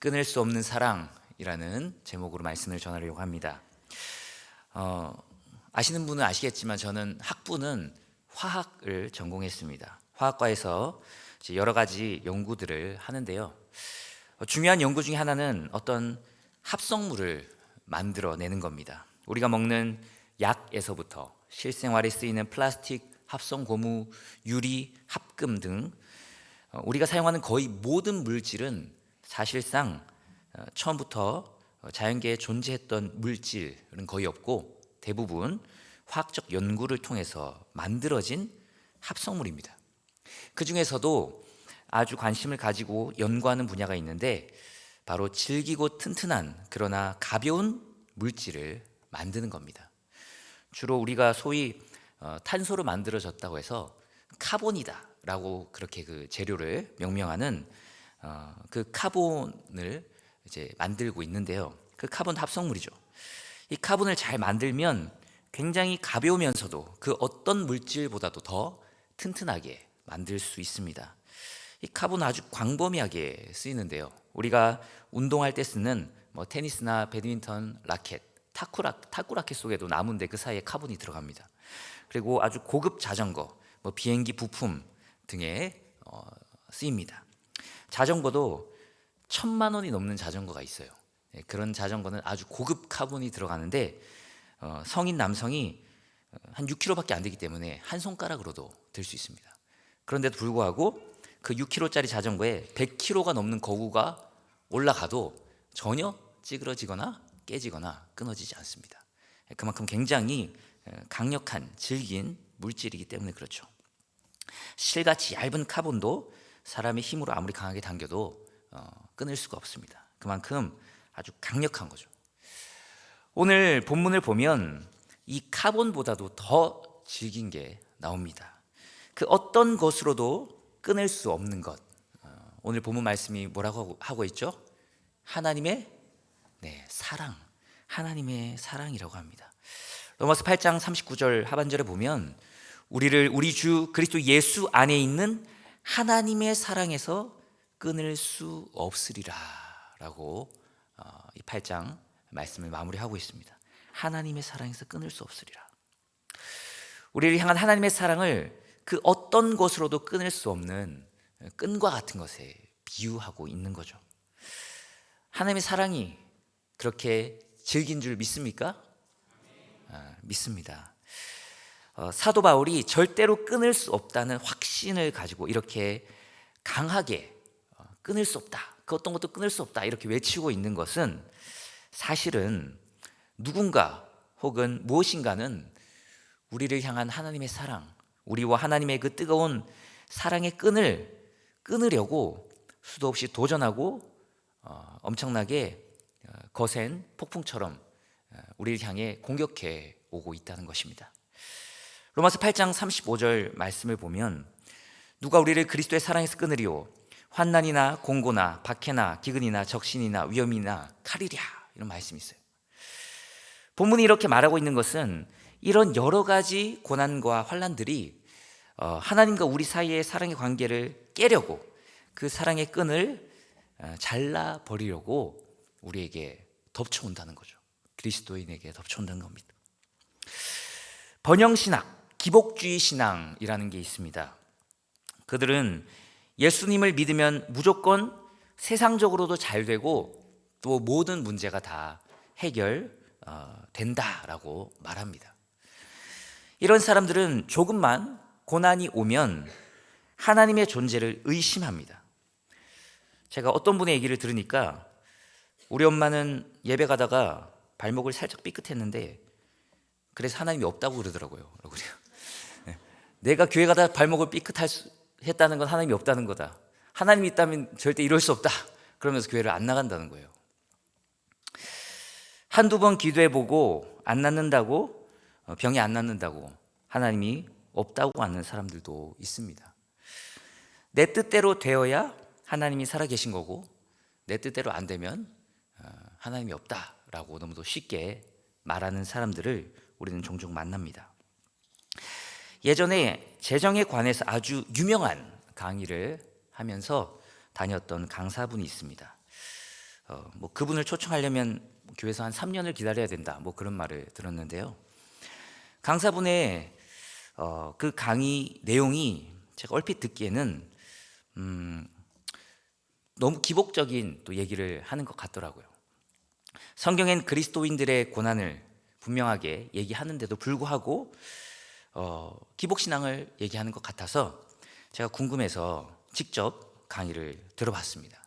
끊을 수 없는 사랑이라는 제목으로 말씀을 전하려고 합니다. 어, 아시는 분은 아시겠지만 저는 학부는 화학을 전공했습니다. 화학과에서 여러 가지 연구들을 하는데요. 어, 중요한 연구 중에 하나는 어떤 합성물을 만들어내는 겁니다. 우리가 먹는 약에서부터 실생활에 쓰이는 플라스틱, 합성 고무, 유리, 합금 등 어, 우리가 사용하는 거의 모든 물질은 사실상 어, 처음부터 어, 자연계에 존재했던 물질은 거의 없고 대부분 화학적 연구를 통해서 만들어진 합성물입니다. 그 중에서도 아주 관심을 가지고 연구하는 분야가 있는데 바로 질기고 튼튼한 그러나 가벼운 물질을 만드는 겁니다. 주로 우리가 소위 어, 탄소로 만들어졌다고 해서 카본이다라고 그렇게 그 재료를 명명하는 어, 그 카본을 이제 만들고 있는데요. 그 카본 합성물이죠. 이 카본을 잘 만들면 굉장히 가벼우면서도 그 어떤 물질보다도 더 튼튼하게 만들 수 있습니다. 이 카본은 아주 광범위하게 쓰이는데요. 우리가 운동할 때 쓰는 뭐 테니스나 배드민턴 라켓, 타쿠라, 타쿠 라켓 속에도 나무인데 그 사이에 카본이 들어갑니다. 그리고 아주 고급 자전거, 뭐 비행기 부품 등에 어, 쓰입니다. 자전거도 천만 원이 넘는 자전거가 있어요. 예, 그런 자전거는 아주 고급 카본이 들어가는데 어, 성인 남성이 어, 한 6kg밖에 안 되기 때문에 한 손가락으로도 들 수 있습니다. 그런데도 불구하고 그 6kg짜리 자전거에 100kg가 넘는 거구가 올라가도 전혀 찌그러지거나 깨지거나 끊어지지 않습니다. 예, 그만큼 굉장히 에, 강력한 질긴 물질이기 때문에 그렇죠. 실같이 얇은 카본도 사람의 힘으로 아무리 강하게 당겨도 어, 끊을 수가 없습니다. 그만큼 아주 강력한 거죠. 오늘 본문을 보면 이 카본보다도 더 질긴 게 나옵니다. 그 어떤 것으로도 끊을 수 없는 것. 어, 오늘 본문 말씀이 뭐라고 하고- 있죠? 하나님의 네, 사랑. 하나님의 사랑이라고 합니다. 로마서 8장 39절 하반절에 보면 우리를 우리 주 그리스도 예수 안에 있는 하나님의 사랑에서 끊을 수 없으리라 라고 어, 이 8장 말씀을 마무리하고 있습니다. 하나님의 사랑에서 끊을 수 없으리라. 우리를 향한 하나님의 사랑을 그 어떤 것으로도 끊을 수 없는 끈과 같은 것에 비유하고 있는 거죠. 하나님의 사랑이 그렇게 질긴 줄 믿습니까? 아, 믿습니다. 어, 사도 바울이 절대로 끊을 수 없다는 확신을 가지고 이렇게 강하게 어, 끊을 수 없다. 그 어떤 것도 끊을 수 없다. 이렇게 외치고 있는 것은 사실은 누군가 혹은 무엇인가는 우리를 향한 하나님의 사랑, 우리와 하나님의 그 뜨거운 사랑의 끈을 끊으려고 수도 없이 도전하고 어, 엄청나게 어, 거센 폭풍처럼 어, 우리를 향해 공격해 오고 있다는 것입니다. 로마서 8장 35절 말씀을 보면 누가 우리를 그리스도의 사랑에서 끊으리오 환난이나 공고나 박해나 기근이나 적신이나 위험이나 칼이랴 이런 말씀이 있어요. 본문이 이렇게 말하고 있는 것은 이런 여러 가지 고난과 환란들이 어, 하나님과 우리 사이의 사랑의 관계를 깨려고 그 사랑의 끈을 어, 잘라 버리려고 우리에게 덮쳐온다는 거죠. 그리스도인에게 덮쳐온다는 겁니다. 번영 신학, 기복주의 신앙이라는 게 있습니다. 그들은 예수님을 믿으면 무조건 세상적으로도 잘 되고 또 모든 문제가 다 해결 어, 된다라고 말합니다. 이런 사람들은 조금만 고난이 오면 하나님의 존재를 의심합니다. 제가 어떤 분의 얘기를 들으니까 우리 엄마는 예배 가다가 발목을 살짝 삐끗했는데 그래서 하나님이 없다고 그러더라고요. 그래요. 네. 내가 교회 가다 발목을 삐끗할 수, 했다는 건 하나님이 없다는 거다. 하나님이 있다면 절대 이럴 수 없다. 그러면서 교회를 안 나간다는 거예요. 한두 번 기도해 보고 안 낫는다고 어, 병이 안 낫는다고 하나님이 없다고 하는 사람들도 있습니다. 내 뜻대로 되어야 하나님이 살아계신 거고 내 뜻대로 안 되면 어, 하나님이 없다라고 너무도 쉽게 말하는 사람들을 우리는 종종 만납니다. 예전에 재정에 관해서 아주 유명한 강의를 하면서 다녔던 강사분이 있습니다. 어, 뭐 그분을 초청하려면 교회에서 한 3년을 기다려야 된다. 뭐 그런 말을 들었는데요. 강사분의 어, 그 강의 내용이 제가 얼핏 듣기에는 음, 너무 기복적인 또 얘기를 하는 것 같더라고요. 성경엔 그리스도인들의 고난을 분명하게 얘기하는데도 불구하고 어, 기복 신앙을 얘기하는 것 같아서 제가 궁금해서 직접 강의를 들어봤습니다.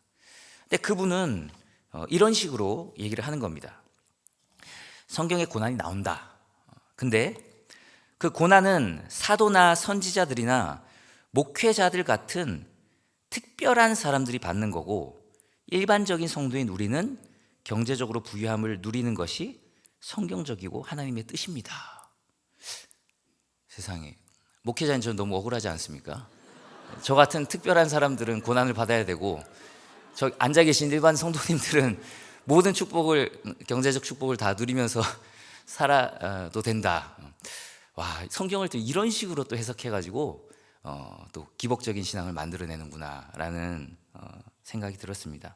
근데 그분은 어, 이런 식으로 얘기를 하는 겁니다. 성경에 고난이 나온다. 근데 그 고난은 사도나 선지자들이나 목회자들 같은 특별한 사람들이 받는 거고 일반적인 성도인 우리는 경제적으로 부유함을 누리는 것이 성경적이고 하나님의 뜻입니다. 세상에 목회자인 저는 너무 억울하지 않습니까? 저 같은 특별한 사람들은 고난을 받아야 되고 저 앉아 계신 일반 성도님들은 모든 축복을 경제적 축복을 다 누리면서 살아도 된다. 와 성경을 또 이런 식으로 또 해석해가지고 어, 또 기복적인 신앙을 만들어내는구나라는 어, 생각이 들었습니다.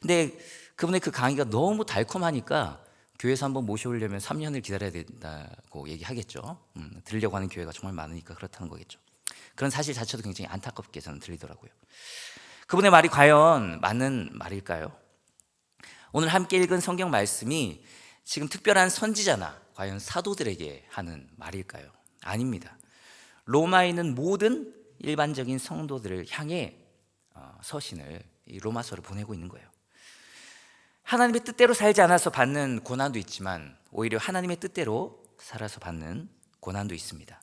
근데 그분의 그 강의가 너무 달콤하니까 교회에서 한번 모셔오려면 3년을 기다려야 된다고 얘기하겠죠. 음, 들으려고 하는 교회가 정말 많으니까 그렇다는 거겠죠. 그런 사실 자체도 굉장히 안타깝게 저는 들리더라고요. 그분의 말이 과연 맞는 말일까요? 오늘 함께 읽은 성경 말씀이 지금 특별한 선지자나 과연 사도들에게 하는 말일까요? 아닙니다. 로마에 있는 모든 일반적인 성도들을 향해 어, 서신을 이 로마서를 보내고 있는 거예요. 하나님의 뜻대로 살지 않아서 받는 고난도 있지만 오히려 하나님의 뜻대로 살아서 받는 고난도 있습니다.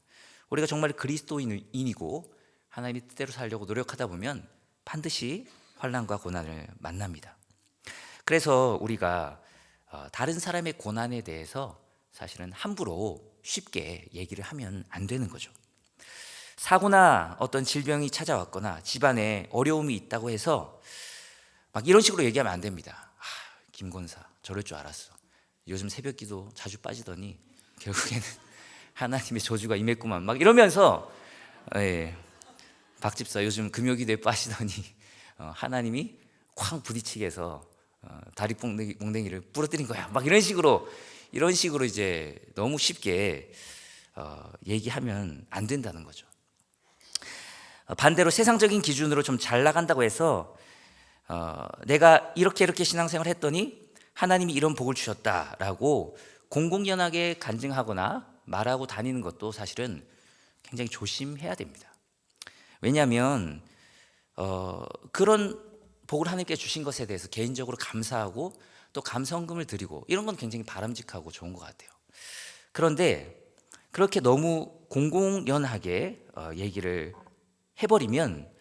우리가 정말 그리스도인이고 하나님의 뜻대로 살려고 노력하다 보면 반드시 환난과 고난을 만납니다. 그래서 우리가 어, 다른 사람의 고난에 대해서 사실은 함부로 쉽게 얘기를 하면 안 되는 거죠. 사고나 어떤 질병이 찾아왔거나 집안에 어려움이 있다고 해서 막 이런 식으로 얘기하면 안 됩니다. 아, 김권사 저럴 줄 알았어. 요즘 새벽기도 자주 빠지더니 결국에는 하나님의 저주가 임했구만. 막 이러면서 예, 박 집사 요즘 금요기도에 빠지더니 어, 하나님이 쾅 부딪히게 해서 어, 다리 몽댕이, 몽댕이를 부러뜨린 거야. 막 이런 식으로 이런 식으로 이제 너무 쉽게 어, 얘기하면 안 된다는 거죠. 어, 반대로 세상적인 기준으로 좀 잘 나간다고 해서 어, 내가 이렇게 이렇게 신앙생활 했더니 하나님이 이런 복을 주셨다라고 공공연하게 간증하거나 말하고 다니는 것도 사실은 굉장히 조심해야 됩니다. 왜냐하면 어, 그런 복을 하나님께 주신 것에 대해서 개인적으로 감사하고 또 감성금을 드리고 이런 건 굉장히 바람직하고 좋은 것 같아요. 그런데 그렇게 너무 공공연하게 어, 얘기를 해버리면 어,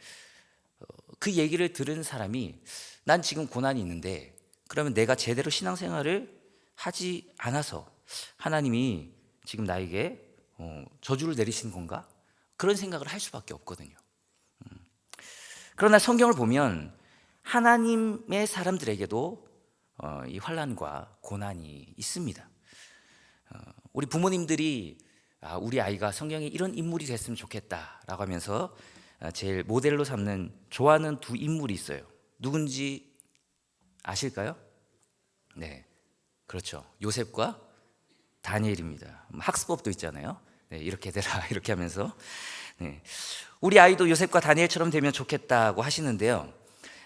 그 얘기를 들은 사람이 난 지금 고난이 있는데 그러면 내가 제대로 신앙생활을 하지 않아서 하나님이 지금 나에게 어, 저주를 내리신 건가? 그런 생각을 할 수밖에 없거든요. 음. 그러나 성경을 보면 하나님의 사람들에게도 어, 이 환란과 고난이 있습니다. 어, 우리 부모님들이 아, 우리 아이가 성경에 이런 인물이 됐으면 좋겠다라고 하면서 아, 제일 모델로 삼는 좋아하는 두 인물이 있어요. 누군지 아실까요? 네, 그렇죠. 요셉과 다니엘입니다. 학습법도 있잖아요. 네, 이렇게 되라 이렇게 하면서 네. 우리 아이도 요셉과 다니엘처럼 되면 좋겠다고 하시는데요.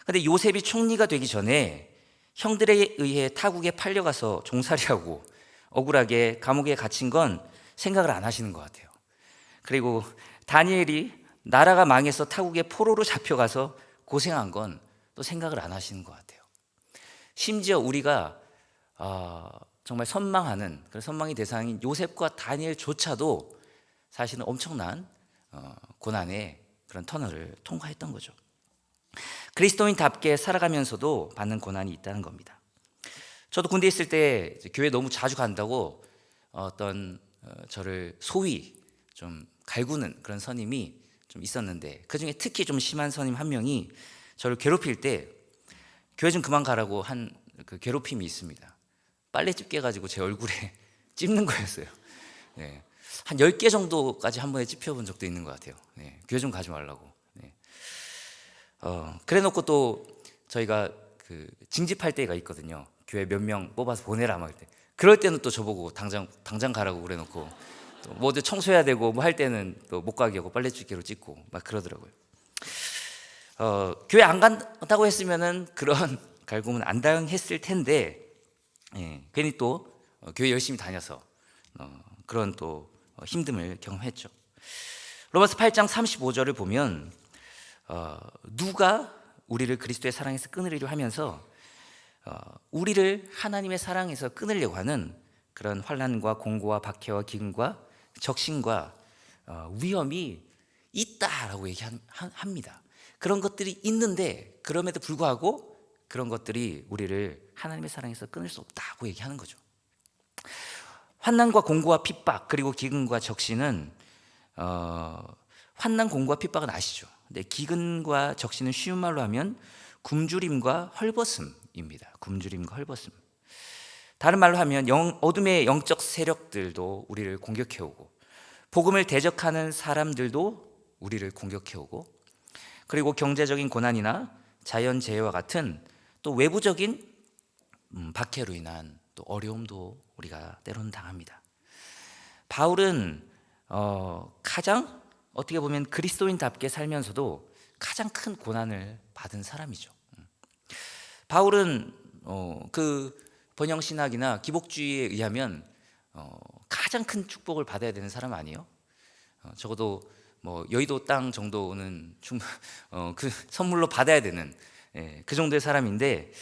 근데 요셉이 총리가 되기 전에 형들에 의해 타국에 팔려가서 종살이하고 억울하게 감옥에 갇힌 건 생각을 안 하시는 것 같아요. 그리고 다니엘이 나라가 망해서 타국에 포로로 잡혀가서 고생한 건 또 생각을 안 하시는 것 같아요. 심지어 우리가 어, 정말 선망하는 그런 선망의 대상인 요셉과 다니엘조차도 사실은 엄청난 어, 고난의 그런 터널을 통과했던 거죠. 그리스도인답게 살아가면서도 받는 고난이 있다는 겁니다. 저도 군대 있을 때 교회 너무 자주 간다고 어떤 어, 저를 소위 좀 갈구는 그런 선임이 좀 있었는데 그 중에 특히 좀 심한 선임 한 명이 저를 괴롭힐 때 교회 좀 그만 가라고 한 그 괴롭힘이 있습니다. 빨래집 깨가지고 제 얼굴에 찝는 거였어요. 네. 한 10개 정도까지 한 번에 찝혀본 적도 있는 것 같아요. 네. 교회 좀 가지 말라고. 네. 어, 그래 놓고 또 저희가 그 징집할 때가 있거든요. 교회 몇 명 뽑아서 보내라 막 때. 그럴 때는 또 저보고 당장 당장 가라고 그래 놓고 또뭐 어디 청소해야 되고 뭐 할 때는 또 못 가게 하고 빨래줄기로 찍고 막 그러더라고요. 어, 교회 안 간다고 했으면은 그런 갈굼은 안 당했을 텐데 예, 괜히 또 어, 교회 열심히 다녀서 어, 그런 또 어, 힘듦을 경험했죠. 로마서 8장 35절을 보면 어, 누가 우리를 그리스도의 사랑에서 끊으리려 하면서 어, 우리를 하나님의 사랑에서 끊으려고 하는 그런 환란과 공고와 박해와 기근과 적신과 어, 위험이 있다라고 얘기합니다. 그런 것들이 있는데 그럼에도 불구하고 그런 것들이 우리를 하나님의 사랑에서 끊을 수 없다고 얘기하는 거죠. 환난과 공고와 핍박 그리고 기근과 적신은 어, 환난 공고와 핍박은 아시죠? 근데 기근과 적신은 쉬운 말로 하면 굶주림과 헐벗음입니다. 굶주림과 헐벗음. 다른 말로 하면 영, 어둠의 영적 세력들도 우리를 공격해 오고 복음을 대적하는 사람들도 우리를 공격해 오고 그리고 경제적인 고난이나 자연 재해와 같은 또 외부적인 음, 박해로 인한 또 어려움도 우리가 때로는 당합니다. 바울은 어, 가장 어떻게 보면 그리스도인답게 살면서도 가장 큰 고난을 받은 사람이죠. 음. 바울은 어, 그 번영 신학이나 기복주의에 의하면 어, 가장 큰 축복을 받아야 되는 사람 아니에요? 어, 적어도 뭐 여의도 땅 정도는 충, 어, 그 선물로 받아야 되는 예, 그 정도의 사람인데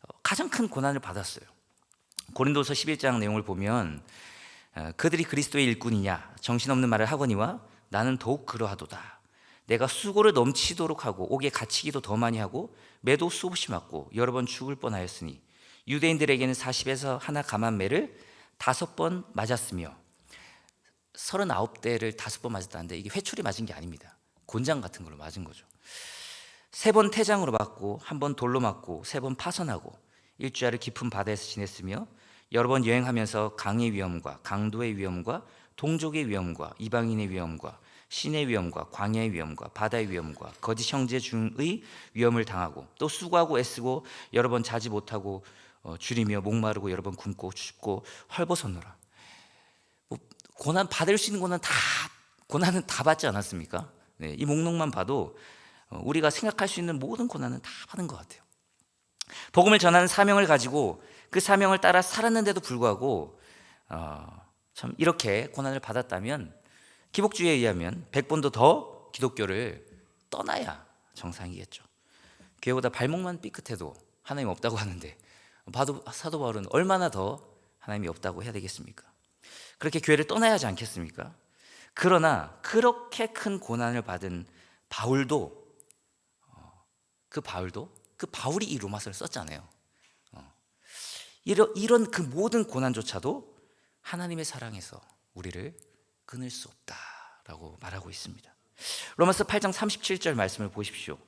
어, 가장 큰 고난을 받았어요. 고린도서 11장 내용을 보면 어, 그들이 그리스도의 일꾼이냐 정신없는 말을 하거니와 나는 더욱 그러하도다. 내가 수고를 넘치도록 하고 옥에 갇히기도 더 많이 하고 매도 수없이 맞고 여러 번 죽을 뻔하였으니 유대인들에게는 40에서 하나 감한 매를 다섯 번 맞았으며 39대를 다섯 번 맞았다는데 이게 회초리 맞은 게 아닙니다. 곤장 같은 걸로 맞은 거죠. 세 번 태장으로 맞고 한 번 돌로 맞고 세 번 파선하고 일주일을 깊은 바다에서 지냈으며 여러 번 여행하면서 강의 위험과 강도의 위험과 동족의 위험과 이방인의 위험과 신의 위험과 광야의 위험과 바다의 위험과 거짓 형제 중의 위험을 당하고 또 수고하고 애쓰고 여러 번 자지 못하고 어, 줄이며 목마르고 여러 번 굶고 춥고 헐벗었노라. 뭐 고난 받을 수 있는 고난 다 고난은 다 받지 않았습니까? 네, 이 목록만 봐도 어, 우리가 생각할 수 있는 모든 고난은 다 받은 것 같아요. 복음을 전하는 사명을 가지고 그 사명을 따라 살았는데도 불구하고 어, 참 이렇게 고난을 받았다면 기복주의에 의하면 100번도 더 기독교를 떠나야 정상이겠죠. 교회보다 발목만 삐끗해도 하나님 없다고 하는데 봐도 사도 바울은 얼마나 더 하나님이 없다고 해야 되겠습니까? 그렇게 교회를 떠나야 하지 않겠습니까? 그러나 그렇게 큰 고난을 받은 바울도 어, 그 바울도 그 바울이 이 로마서를 썼잖아요. 어, 이런 이런 그 모든 고난조차도 하나님의 사랑에서 우리를 끊을 수 없다라고 말하고 있습니다. 로마서 8장 37절 말씀을 보십시오.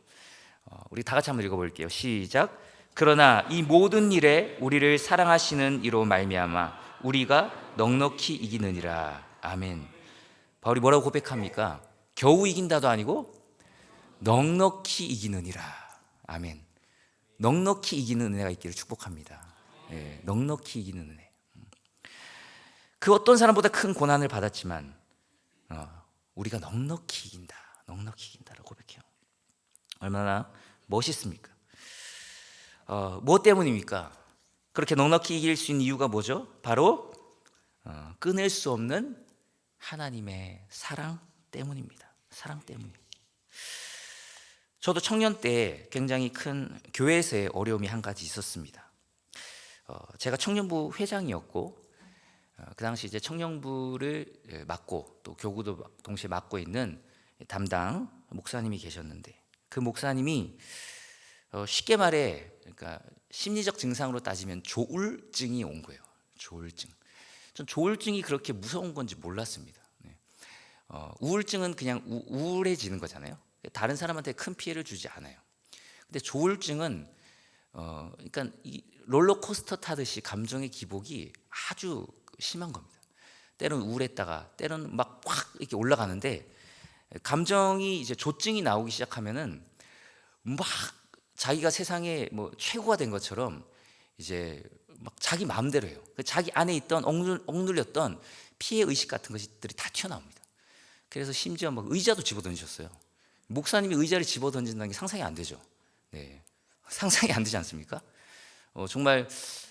어, 우리 다 같이 한번 읽어볼게요. 시작. 그러나 이 모든 일에 우리를 사랑하시는 이로 말미암아 우리가 넉넉히 이기느니라. 아멘. 바울이 뭐라고 고백합니까? 겨우 이긴다도 아니고 넉넉히 이기느니라. 아멘. 넉넉히 이기는 은혜가 있기를 축복합니다. 예, 넉넉히 이기는 은혜. 그 어떤 사람보다 큰 고난을 받았지만 어, 우리가 넉넉히 이긴다, 넉넉히 이긴다라고 고백해요. 얼마나 멋있습니까? 어, 무엇 때문입니까? 그렇게 넉넉히 이길 수 있는 이유가 뭐죠? 바로 어, 끊을 수 없는 하나님의 사랑 때문입니다. 사랑 때문이에요. 저도 청년 때 굉장히 큰 교회에서의 어려움이 한 가지 있었습니다. 어, 제가 청년부 회장이었고 어, 그 당시 이제 청년부를 예, 맡고 또 교구도 동시에 맡고 있는 담당 목사님이 계셨는데 그 목사님이 어, 쉽게 말해 그러니까 심리적 증상으로 따지면 조울증이 온 거예요. 조울증. 전 조울증이 그렇게 무서운 건지 몰랐습니다. 네. 어, 우울증은 그냥 우, 우울해지는 거잖아요. 다른 사람한테 큰 피해를 주지 않아요. 근데 조울증은 어, 그러니까 이 롤러코스터 타듯이 감정의 기복이 아주 심한 겁니다. 때로는 우울했다가 때로는 막확 이렇게 올라가는데 감정이 이제 조증이 나오기 시작하면은 막 자기가 세상에 뭐 최고가 된 것처럼 이제 막 자기 마음대로 해요. 그 자기 안에 있던 억눌, 억눌렸던 피해 의식 같은 것들이 다 튀어나옵니다. 그래서 심지어 막 의자도 집어던졌어요. 목사님이 의자를 집어던진다는 게 상상이 안 되죠. 네, 상상이 안 되지 않습니까? 어, 정말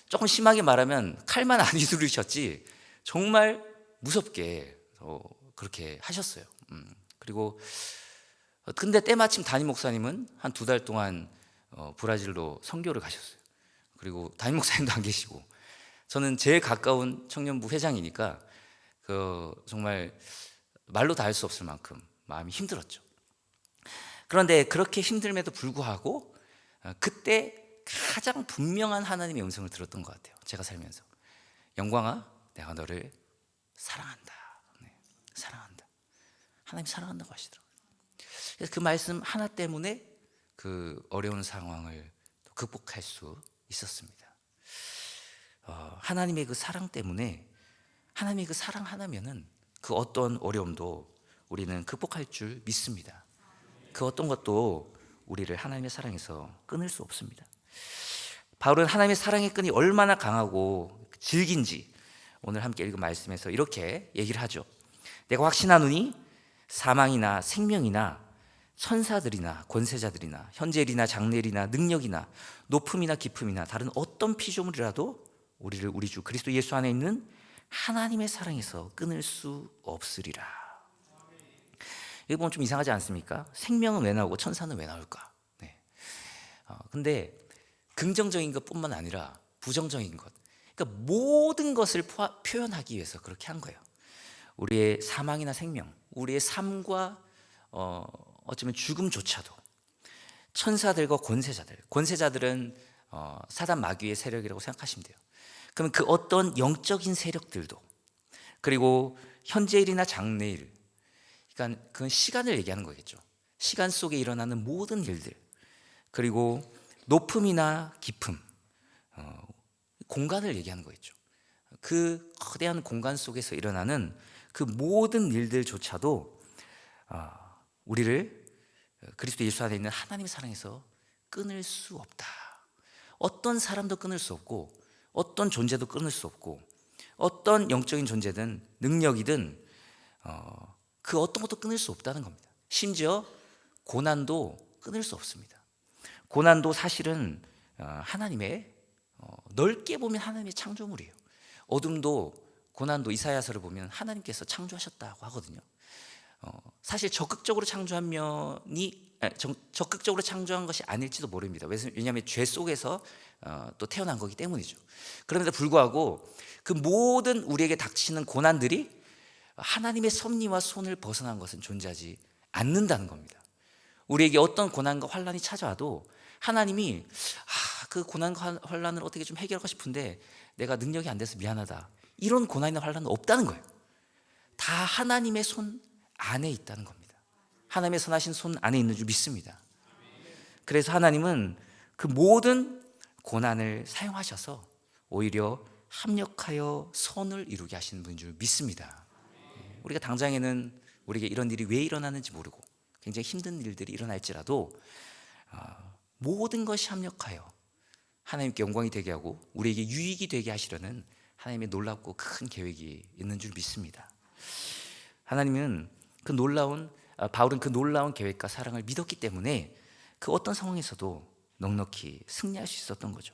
조금 심하게 말하면 칼만 안 휘두르셨지 정말 무섭게 어, 그렇게 하셨어요. 음, 그리고 어, 근데 때마침 담임 목사님은 한 두 달 동안 어, 브라질로 선교를 가셨어요. 그리고 담임 목사님도 안 계시고 저는 제일 가까운 청년부 회장이니까 그 정말 말로 다 할 수 없을 만큼 마음이 힘들었죠. 그런데 그렇게 힘들에도 불구하고 어, 그때 가장 분명한 하나님의 음성을 들었던 것 같아요. 제가 살면서 영광아, 내가 너를 사랑한다. 네, 사랑한다. 하나님 사랑한다고 하시더라고요. 그래서 그 말씀 하나 때문에 그 어려운 상황을 극복할 수 있었습니다. 어, 하나님의 그 사랑 때문에 하나님의 그 사랑 하나면은 그 어떤 어려움도 우리는 극복할 줄 믿습니다. 그 어떤 것도 우리를 하나님의 사랑에서 끊을 수 없습니다. 바울은 하나님의 사랑의 끈이 얼마나 강하고 질긴지 오늘 함께 읽은 말씀에서 이렇게 얘기를 하죠. 내가 확신하노니 사망이나 생명이나 천사들이나 권세자들이나 현재일이나 장래일이나 능력이나 높음이나 깊음이나 다른 어떤 피조물이라도 우리를 우리 주 그리스도 예수 안에 있는 하나님의 사랑에서 끊을 수 없으리라. 이거 보면 좀 이상하지 않습니까? 생명은 왜 나오고 천사는 왜 나올까? 네. 어, 근데 긍정적인 것뿐만 아니라 부정적인 것, 그러니까 모든 것을 포하, 표현하기 위해서 그렇게 한 거예요. 우리의 사망이나 생명, 우리의 삶과 어, 어쩌면 죽음조차도 천사들과 권세자들, 권세자들은 어, 사단 마귀의 세력이라고 생각하시면 돼요. 그러면 그 어떤 영적인 세력들도 그리고 현재일이나 장래일, 그러니까 그건 시간을 얘기하는 거겠죠. 시간 속에 일어나는 모든 일들, 그리고 높음이나 깊음, 어, 공간을 얘기하는 거겠죠. 그 거대한 공간 속에서 일어나는 그 모든 일들조차도 어, 우리를 그리스도 예수 안에 있는 하나님의 사랑에서 끊을 수 없다. 어떤 사람도 끊을 수 없고 어떤 존재도 끊을 수 없고 어떤 영적인 존재든 능력이든 어, 그 어떤 것도 끊을 수 없다는 겁니다. 심지어 고난도 끊을 수 없습니다. 고난도 사실은 어, 하나님의 어, 넓게 보면 하나님의 창조물이에요. 어둠도 고난도 이사야서를 보면 하나님께서 창조하셨다고 하거든요. 어, 사실 적극적으로 창조한 면이 적극적으로 창조한 것이 아닐지도 모릅니다. 왜냐하면 죄 속에서 또 태어난 거기 때문이죠. 그럼에도 불구하고 그 모든 우리에게 닥치는 고난들이 하나님의 섭리와 손을 벗어난 것은 존재하지 않는다는 겁니다. 우리에게 어떤 고난과 환란이 찾아와도 하나님이 아, 그 고난과 환란을 어떻게 좀 해결하고 싶은데 내가 능력이 안 돼서 미안하다. 이런 고난이나 환란은 없다는 거예요. 다 하나님의 손 안에 있다는 겁니다. 하나님의 선하신 손 안에 있는 줄 믿습니다. 그래서 하나님은 그 모든 고난을 사용하셔서 오히려 합력하여 선을 이루게 하시는 분인 줄 믿습니다. 우리가 당장에는 우리에게 이런 일이 왜 일어나는지 모르고 굉장히 힘든 일들이 일어날지라도 어, 모든 것이 합력하여 하나님께 영광이 되게 하고 우리에게 유익이 되게 하시려는 하나님의 놀랍고 큰 계획이 있는 줄 믿습니다. 하나님은 그 놀라운 아, 바울은 그 놀라운 계획과 사랑을 믿었기 때문에 그 어떤 상황에서도 넉넉히 승리할 수 있었던 거죠.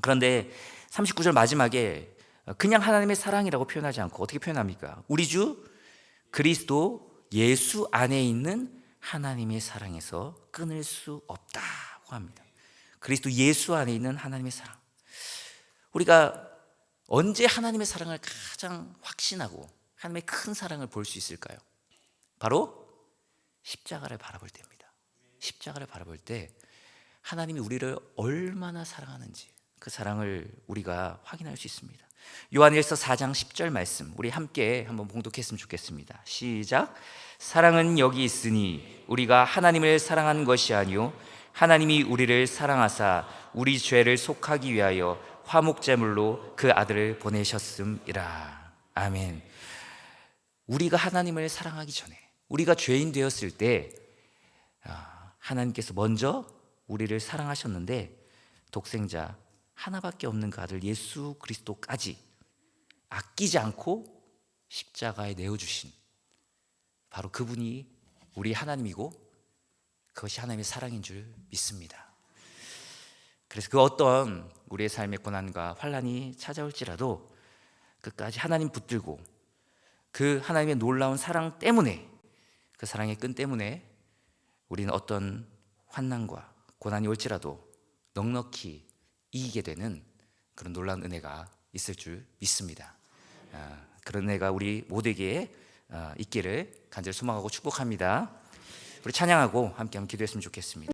그런데 39절 마지막에 그냥 하나님의 사랑이라고 표현하지 않고 어떻게 표현합니까? 우리 주 그리스도 예수 안에 있는 하나님의 사랑에서 끊을 수 없다고 합니다. 그리스도 예수 안에 있는 하나님의 사랑. 우리가 언제 하나님의 사랑을 가장 확신하고 하나님의 큰 사랑을 볼 수 있을까요? 바로 십자가를 바라볼 때입니다. 십자가를 바라볼 때 하나님이 우리를 얼마나 사랑하는지 그 사랑을 우리가 확인할 수 있습니다. 요한일서 4장 10절 말씀 우리 함께 한번 봉독했으면 좋겠습니다. 시작. 사랑은 여기 있으니 우리가 하나님을 사랑한 것이 아니요 하나님이 우리를 사랑하사 우리 죄를 속하기 위하여 화목제물로 그 아들을 보내셨음이라. 아멘. 우리가 하나님을 사랑하기 전에 우리가 죄인 되었을 때 아, 하나님께서 먼저 우리를 사랑하셨는데 독생자 하나밖에 없는 그 아들 예수 그리스도까지 아끼지 않고 십자가에 내어 주신 바로 그분이 우리 하나님이고 그것이 하나님의 사랑인 줄 믿습니다. 그래서 그 어떤 우리의 삶의 고난과 환란이 찾아올지라도 끝까지 하나님 붙들고 그 하나님의 놀라운 사랑 때문에 그 사랑의 끈 때문에 우리는 어떤 환난과 고난이 올지라도 넉넉히 이기게 되는 그런 놀라운 은혜가 있을 줄 믿습니다. 아, 그런 은혜가 우리 모두에게 아, 있기를 간절히 소망하고 축복합니다. 우리 찬양하고 함께 한번 기도했으면 좋겠습니다.